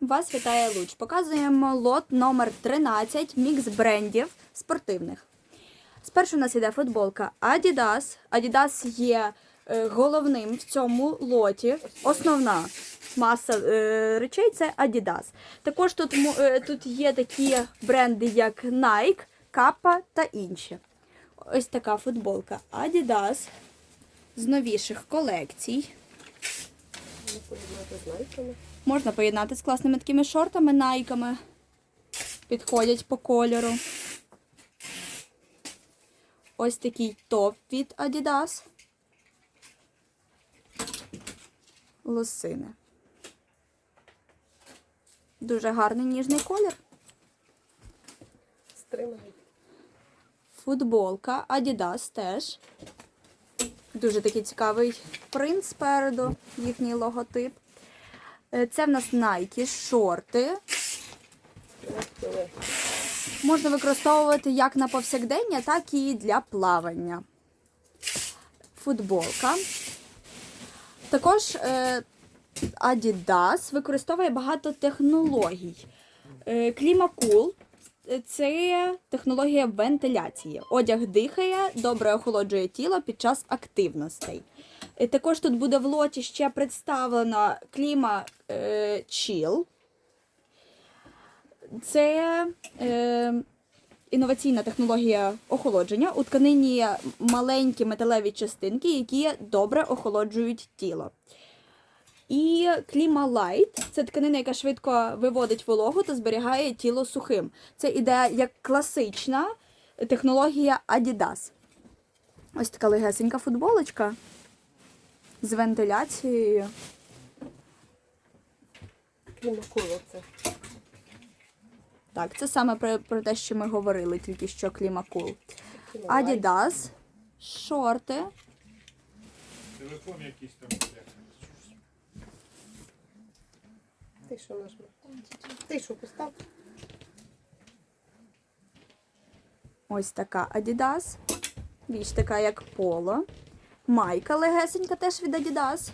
Вас вітає Луч. Показуємо лот номер 13 мікс брендів спортивних. Спершу у нас іде футболка Adidas. Adidas є е, головним в цьому лоті. Основна маса е, речей це Adidas. Також тут, е, тут є такі бренди, як Nike, Kappa та інші. Ось така футболка Adidas з новіших колекцій. Можна поєднати з класними такими шортами, найками. Підходять по кольору. Ось такий топ від Adidas. Лосини. Дуже гарний ніжний колір. Стриманий. Футболка Adidas теж. Дуже такий цікавий принт спереду, їхній логотип. Е, Це в нас Nike шорти. Можна використовувати як на повсякдення, так і для плавання. Футболка. Також е, Adidas використовує багато технологій. Е, Клімакул це технологія вентиляції. Одяг дихає, добре охолоджує тіло під час активностей. Також тут буде в лоті ще представлено кліма е, Chill. Це е, інноваційна технологія охолодження. У тканині маленькі металеві частинки, які добре охолоджують тіло. І Клімалайт це тканина, яка швидко виводить вологу та зберігає тіло сухим. Це іде як класична технологія Adidas. Ось така легесенька футболочка з вентиляцією. клімакуло це. Так, це саме про, про те, що ми говорили, тільки що клімакул. Adidas, шорти. Телефон якийсь там. Ти що нажми? Ти що постав? Ось така Adidas. Більш така, як поло. Майка легесенька теж від Adidas.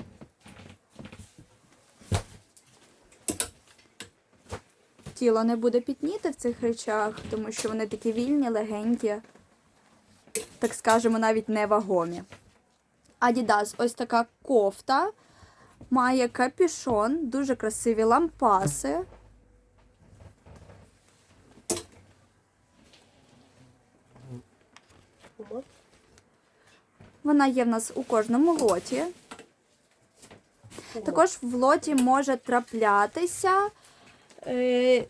Тіло не буде пітніти в цих речах, тому що вони такі вільні, легенькі, так скажемо, навіть невагомі. Adidas ось така кофта. Має капюшон, дуже красиві лампаси. Вона є в нас у кожному лоті. Також в лоті може траплятися е,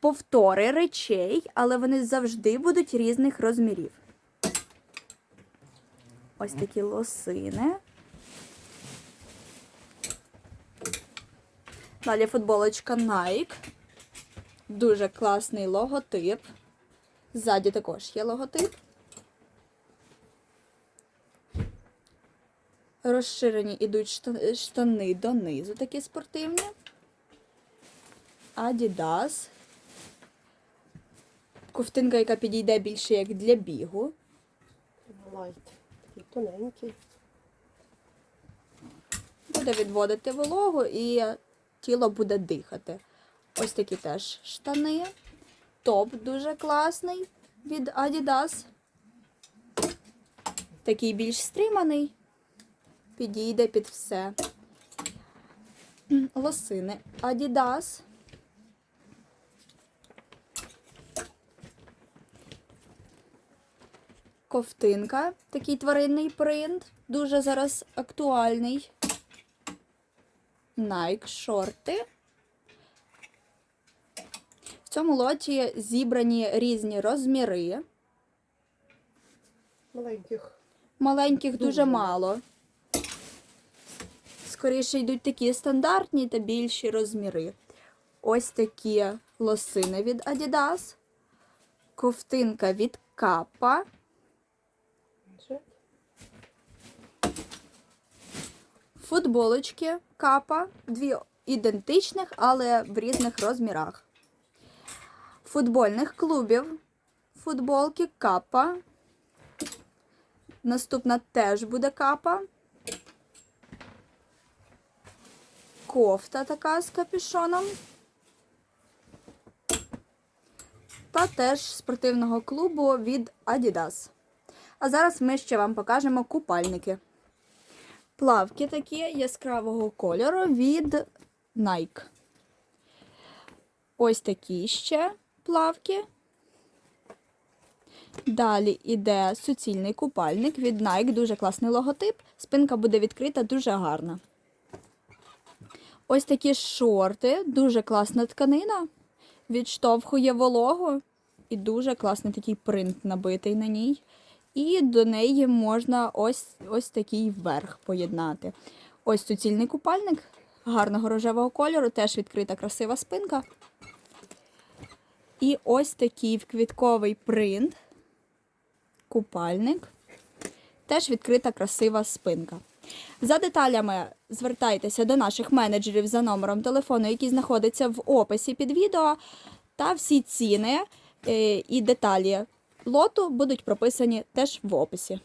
повтори речей, але вони завжди будуть різних розмірів. Ось такі лосини. Далі футболочка Nike. Дуже класний логотип. Ззаді також є логотип. Розширені ідуть штани донизу, такі спортивні. Adidas. Ковтинка, яка підійде більше як для бігу. Клімалайт. Такий тоненький. Буде відводити вологу і тіло буде дихати. Ось такі теж штани. Топ дуже класний від Adidas. Такий більш стриманий. Підійде під все. Лосини Adidas. Ковтинка, такий тваринний принт, дуже зараз актуальний. Nike шорти. В цьому лоті зібрані різні розміри. Маленьких. Маленьких дуже Дуже мало. Скоріше йдуть такі стандартні та більші розміри. Ось такі лосини від Adidas. Ковтинка від. Вже. Футболочки Kappa. Дві ідентичних, але в різних розмірах. Футбольних клубів. Футболки Kappa. Наступна теж буде Kappa. Кофта така з капюшоном. та теж спортивного клубу від Adidas. А зараз ми ще вам покажемо купальники. Плавки такі яскравого кольору від Nike. Ось такі ще плавки. Далі іде суцільний купальник від Nike, дуже класний логотип. Спинка буде відкрита, дуже гарна. Ось такі шорти, дуже класна тканина. Відштовхує вологу і дуже класний такий принт набитий на ній. І до неї можна ось, ось такий верх поєднати. Ось суцільний купальник гарного рожевого кольору, теж відкрита красива спинка. І ось такий квітковий принт. Купальник. Теж відкрита красива спинка. За деталями звертайтеся до наших менеджерів за номером телефону, який знаходиться в описі під відео. Та всі ціни е, і деталі лоту будуть прописані теж в описі.